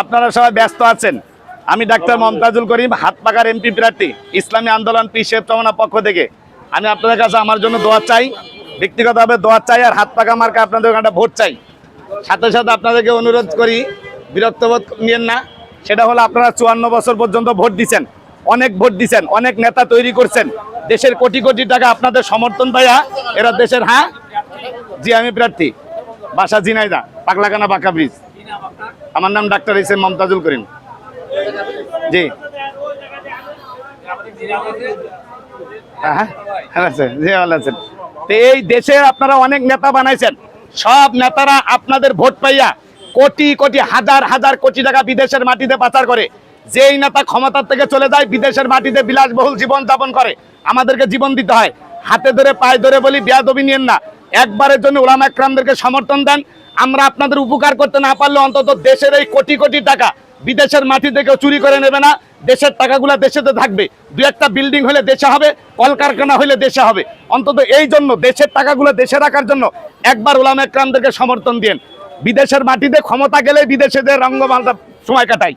আপনারা সবাই ব্যস্ত আছেন। আমি ডাক্তার মমতাজুল করিম হাত পাকার এমপি প্রার্থী ইসলামী আন্দোলন পি শেফ চমনা পক্ষ থেকে। আমি আপনাদের কাছে আমার জন্য দোয়া চাই ব্যক্তিগতভাবে দোয়া চাই আর হাত পাকা মার্কা আপনাদের ওখানে ভোট চাই। সাথে সাথে আপনাদেরকে অনুরোধ করি বিরক্তবোধ নিয়েন না সেটা হলো আপনারা চুয়ান্ন বছর পর্যন্ত ভোট দিচ্ছেন অনেক ভোট দিচ্ছেন অনেক নেতা তৈরি করছেন। দেশের কোটি কোটি টাকা আপনাদের সমর্থন পাইয়া এরা দেশের হ্যাঁ? জি আমি প্রার্থী। বাসা জিনাইদা পাগলাকানা বাঁকা ব্রিজ। আমার নাম ডাক্তার ইসেম মমতাজুল করিম। জি। হ্যাঁ তো এই দেশে আপনারা অনেক নেতা বানাইছেন। সব নেতারা আপনাদের ভোট পাইয়া কোটি কোটি, হাজার হাজার কোটি টাকা বিদেশের মাটিতে পাচার করে। যেই নেতা ক্ষমতার থেকে চলে যায়, বিদেশের মাটিতে বিলাসবহুল জীবন যাপন করে। আমাদেরকে জীবন দিতে হয়। হাতে ধরে, পায়ে ধরে বলি, বেয়াদবি নিয়েন না। একবারের জন্য ওলামা একরামদেরকে সমর্থন দেন। আমরা আপনাদের উপকার করতে না পারলে অন্তত দেশের এই কোটি কোটি টাকা বিদেশের মাটি থেকে চুরি করে নেবে না। দেশের টাকাগুলো দেশেতে থাকবে। দু একটা বিল্ডিং হলে দেশে হবে, কলকারখানা হলে দেশে হবে। অন্তত এই জন্য দেশের টাকাগুলো দেশে রাখার জন্য একবার ওলামা একরামদেরকে সমর্থন দিন বিদেশের মাটিতে ক্ষমতা গেলে বিদেশেদের রঙ্গমালটা সময় কাটাই